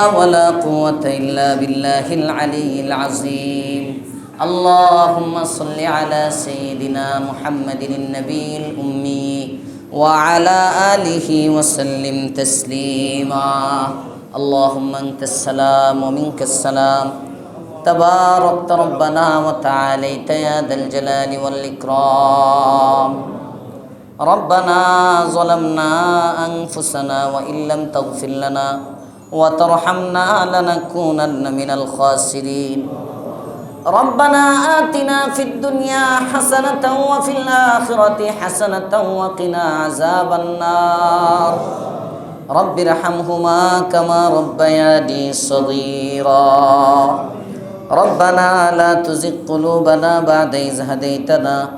ولا قوة إلا بالله العلي العظيم. اللهم صل على سيدنا محمد النبي الأمي وعلى آله وسلم تسليما. اللهم أنت السلام ومنك السلام. تباركت ربنا وتعاليت يا ذا الجلال والإكرام. ربنا ظلمنا أنفسنا وإن لم تغفر لنا وترحمنا لنكونن من الخاسرين ربنا آتنا في الدنيا حسنة وفي الآخرة حسنة وقنا عذاب النار رب ارحمهما كما ربياني صغيرا ربنا لا تزغ قلوبنا بعد إذ هديتنا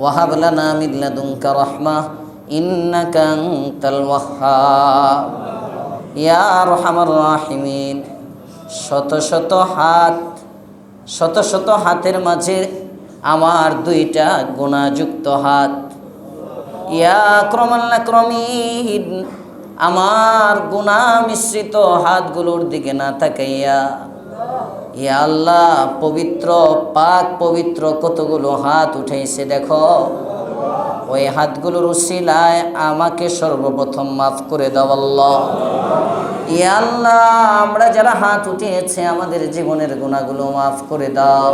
وهب لنا من لدنك رحمة إنك أنت الوهاب ইয়া রহমার রাহিমিন। শত শত হাত, শত শত হাতের মাঝে আমার দুইটা গুণাযুক্ত হাত। ইয়া ক্রমাল্লা ক্রমিন আমার গুণা মিশ্রিত হাতগুলোর দিকে না তাকাইয়া। ইয়া আল্লাহ, পবিত্র, পাক পবিত্র কতগুলো হাত উঠেছে দেখো। ওই হাতগুলোর উসিলায় আমাকে সর্বপ্রথম মাফ করে দাও আল্লাহ। আল্লাহ, আমরা যারা হাত উঠিয়েছে, আমাদের জীবনের গুণাগুলো মাফ করে দাও।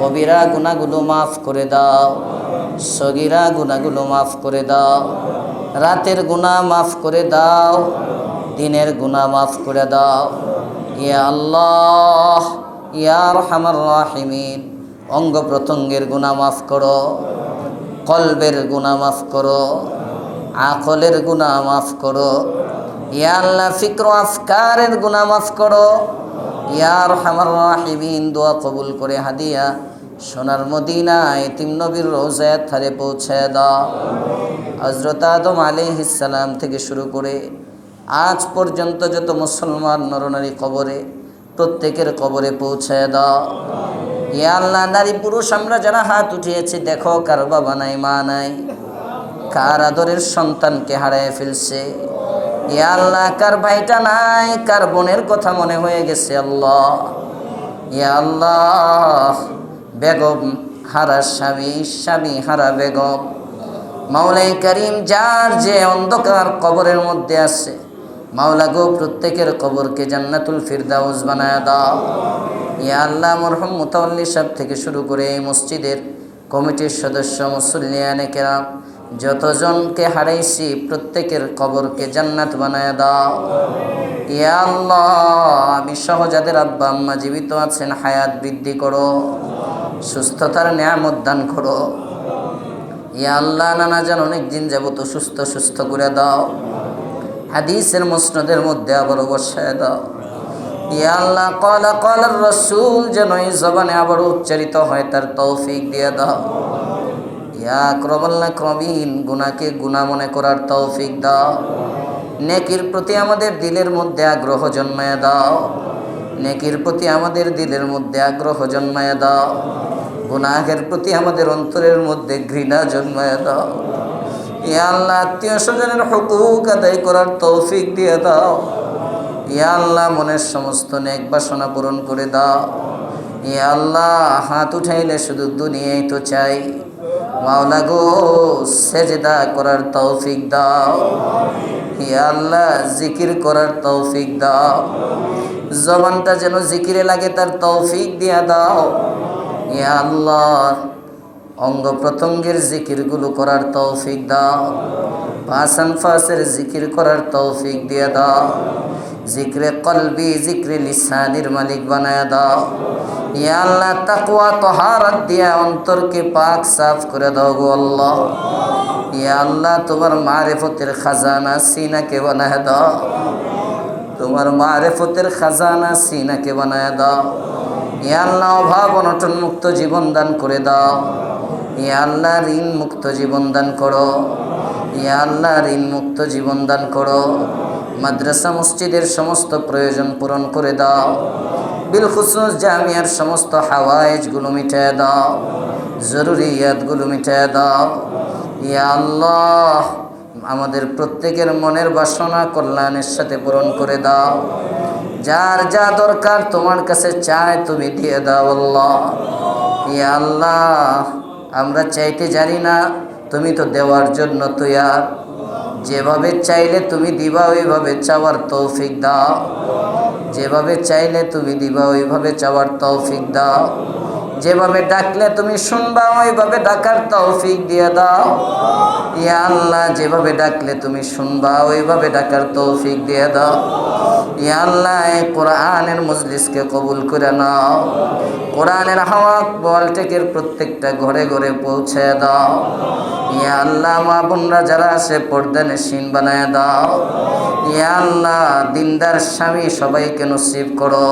কবিরা গুণাগুলো মাফ করে দাও। সগিরা গুণাগুলো মাফ করে দাও। রাতের গুণা মাফ করে দাও। দিনের গুণা মাফ করে দাও। ইয়া আল্লাহ ইয়ার হামার রাহিমিন অঙ্গ প্রত্যঙ্গের গুণা মাফ করো। কলবের গুণা মাফ করো আকলের গুণা মাফ করো, ইয়া আল্লাহ ফিক্র আফকারের গুণা মাফ করো। ইয়ার হামার রাহিমিন, দোয়া কবুল করে হাদিয়া সোনার মদিনায় তিম নবীর রোজায় থারে পৌঁছে দাও। হজরত আদম আলিহিসাল্লাম থেকে শুরু করে আজ পর্যন্ত যত মুসলমান নরনারী কবরে, প্রত্যেকের কবরে পৌঁছে দাও। আল্লাহ নারী পুরুষ, আমরা যারা হাত উঠিয়েছি, দেখো কার বাবা নাই, মা নাই। কার আদরের সন্তানকে হারায় ফেলছে। ইয়া আল্লাহ, কার ভাইটা নাই, কার বোনের কথা মনে হয়ে গেছে, আল্লাহ। আল্লাহ, বেগম হারা স্বামী স্বামী হারা বেগম। মাওলাই করিম, যার যে অন্ধকার কবরের মধ্যে আছে মাওলা গো, প্রত্যেকের কবরকে জান্নাতুল ফিরদাউস বানায় দাও। ইয়া আল্লাহ, মরহম মুতাল্লি সাহেব থেকে শুরু করে এই মসজিদের কমিটির সদস্য, মুসল্লিয়ানে কেরাম, যতজনকে হারাইছি, প্রত্যেকের কবরকে জান্নাত বানায় দাও। ইয়া আল্লাহ, আমি সহ যাদের আব্বা আম্মা জীবিত আছেন, হায়াত বৃদ্ধি করো, সুস্থতার নিয়ামত দান করো। ইয়া আল্লাহ, নানা যেন অনেক দিন যাবত সুস্থ সুস্থ করে দাও। হাদিসের মসনদের মধ্যে আবার বসায় দাও। আল্লাহ কলা কলার রসুল, যেন এই জবানে আবার উচ্চারিত হয়, তার তৌফিক দিয়ে দাও। ইয়া ক্রমাল্লা ক্রমিন গুনাকে গুণা মনে করার তৌফিক দাও। নেকির প্রতি আমাদের দিলের মধ্যে আগ্রহ জন্মায় দাও। নেকির প্রতি আমাদের দিলের মধ্যে আগ্রহ জন্মায় দাও। গুনাহের প্রতি আমাদের অন্তরের মধ্যে ঘৃণা জন্মায় দাও। আল্লাহ আত্মীয় স্বজনের হকুক আদায় করার তৌফিক দিয়ে দাও। ইয়া আল্লাহ মনের সমস্ত নেক বাসনা পূরণ করে দাও। ইয়া আল্লাহ হাত উঠাইলে শুধু দুনিয়াই তো চাই। মাওলা গো, সেজদা করার তৌফিক দাও। ইয়া আল্লাহ, জিকির করার তৌফিক দাও। জবানটা যেন জিকিরে লাগে তার তৌফিক দিয়া দাও। ইয়া আল্লাহ অঙ্গ প্রত্যঙ্গের জিকিরগুলো করার তৌফিক দাও। পাসান ফাসের জিকির করার তৌফিক দিয়ে দাও। জিক্রে কলবি, জিক্রে লিসানির মালিক বানায় দাও। ইয়া আল্লাহ, তাকওয়া, তহারাত দিয়া অন্তরকে পাক সাফ করে দাও গো আল্লাহ। ইয়া আল্লাহ, তোমার মারেফতের খাজানা সিনাকে বানায় দাও। তোমার মারেফতের খাজানা সিনাকে বানায় দাও। ইয়া আল্লাহ, অভাব অনটন মুক্ত জীবন দান করে দাও। ইয়া আল্লাহ, ঋণ মুক্ত জীবন দান করো। ইয়া আল্লাহ, ঋণ মুক্ত জীবন দান করো। মাদ্রাসা মসজিদের সমস্ত প্রয়োজন পূরণ করে দাও। বিলখুসুস জামিয়ার সমস্ত হাওয়াইজগুলো মিটায় দাও। জরুরিয়াতগুলো মিটায় দাও। ইয়া আল্লাহ, আমাদের প্রত্যেকের মনের বাসনা কল্যাণের সাথে পূরণ করে দাও। যার যা দরকার তোমার কাছে চায় তুমি দিয়ে দাও আল্লাহ। আল্লাহ, আমরা চাইতে জানি না, তুমি তো দেওয়ার জন্য তৈয়ার। যেভাবে চাইলে তুমি দিবা, ওইভাবে চাওয়ার তৌফিক দাও। যেভাবে চাইলে তুমি দিবা, ওইভাবে চাওয়ার তৌফিক দাও। যেভাবে ডাকলে তুমি শুনবা, ওইভাবে ডাকার তৌফিক দিয়ে দাও। ইয়া আল্লাহ, যেভাবে ডাকলে তুমি শুনবা, ওইভাবে ডাকার তৌফিক দিয়ে দাও। ইয়া আল্লাহ, এই কোরআনের মজলিসকে কবুল করে নাও। কোরআনের হাওয়া বলটেকের প্রত্যেকটা ঘরে ঘরে পৌঁছে দাও। ইয়া আল্লাহ, মা বোনরা যারা আছে, পর্দা নেশিন বানায় দাও। ইয়া আল্লাহ, দিনদার স্বামী সবাইকে নসিব করো।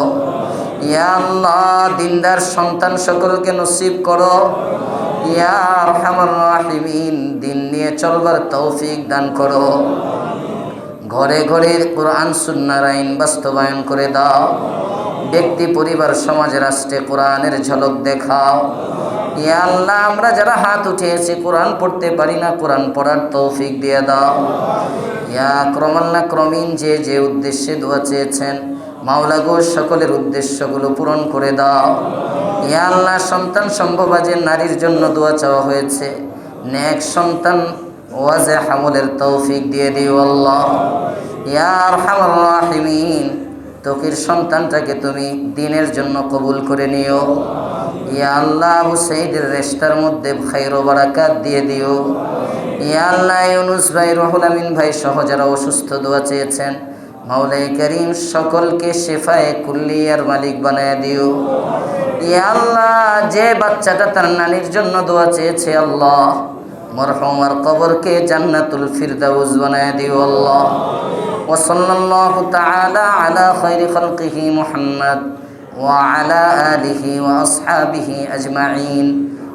ইয়া আল্লাহ, দিনদার সন্তান সকলকে নসিব করো। ইয়া আরহামার রাহিমিন, দিন নিয়ে চলবার তৌফিক দান করো। ঘরে ঘরে কোরআন, সুন্নার আইন বাস্তবায়ন করে দাও। ব্যক্তি, পরিবার, সমাজ, রাষ্ট্রে কোরআনের ঝলক দেখাও। ইয়া আল্লাহ, আমরা যারা হাত উঠিয়েছি, কোরআন পড়তে পারি না, কোরআন পড়ার তৌফিক দিয়ে দাও। ইয়া ক্রমাল্লা ক্রমিন, যে যে উদ্দেশ্যে দোয়া চেয়েছেন, মাওলা গো, সকলের উদ্দেশ্যগুলো পূরণ করে দাও। ইয়া আল্লাহ, সন্তান সম্ভবাজের নারীর জন্য দোয়া চাওয়া হয়েছে। নেক সন্তান ওয়াজে হামলের তৌফিক দিয়ে দিও আল্লাহ। ইয়া আরহামার রাহিমিন তকির সন্তানটাকে তুমি দিনের জন্য কবুল করে নিও। ইয়া আল্লাহ, আবু রেস্তার মধ্যে খাইরো বারাকাত দিয়ে দিও। ইয়া আল্লাহ, ইউনুস ভাই, রহুল আমিন ভাই সহ যারা অসুস্থ দোয়া চেয়েছেন মাওলাই করিম সকলকে শেফায়ে কুল্লিয়ার মালিক বানায় দিও। ইয়া আল্লাহ, যে বাচ্চাটা তার নানির জন্য দোয়া চেয়েছে, আল্লাহ। মরহমার কবরকে জান্নাতুল ফিরদাউস বানায় দিও আল্লাহ وصلى الله تعالى على خير خلقه محمد وعلى آله وأصحابه أجمعين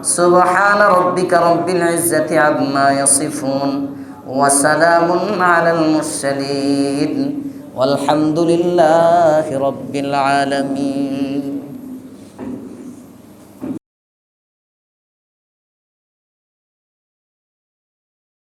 سبحان ربك رب العزة عما يصفون وسلام على المرسلين والحمد لله رب العالمين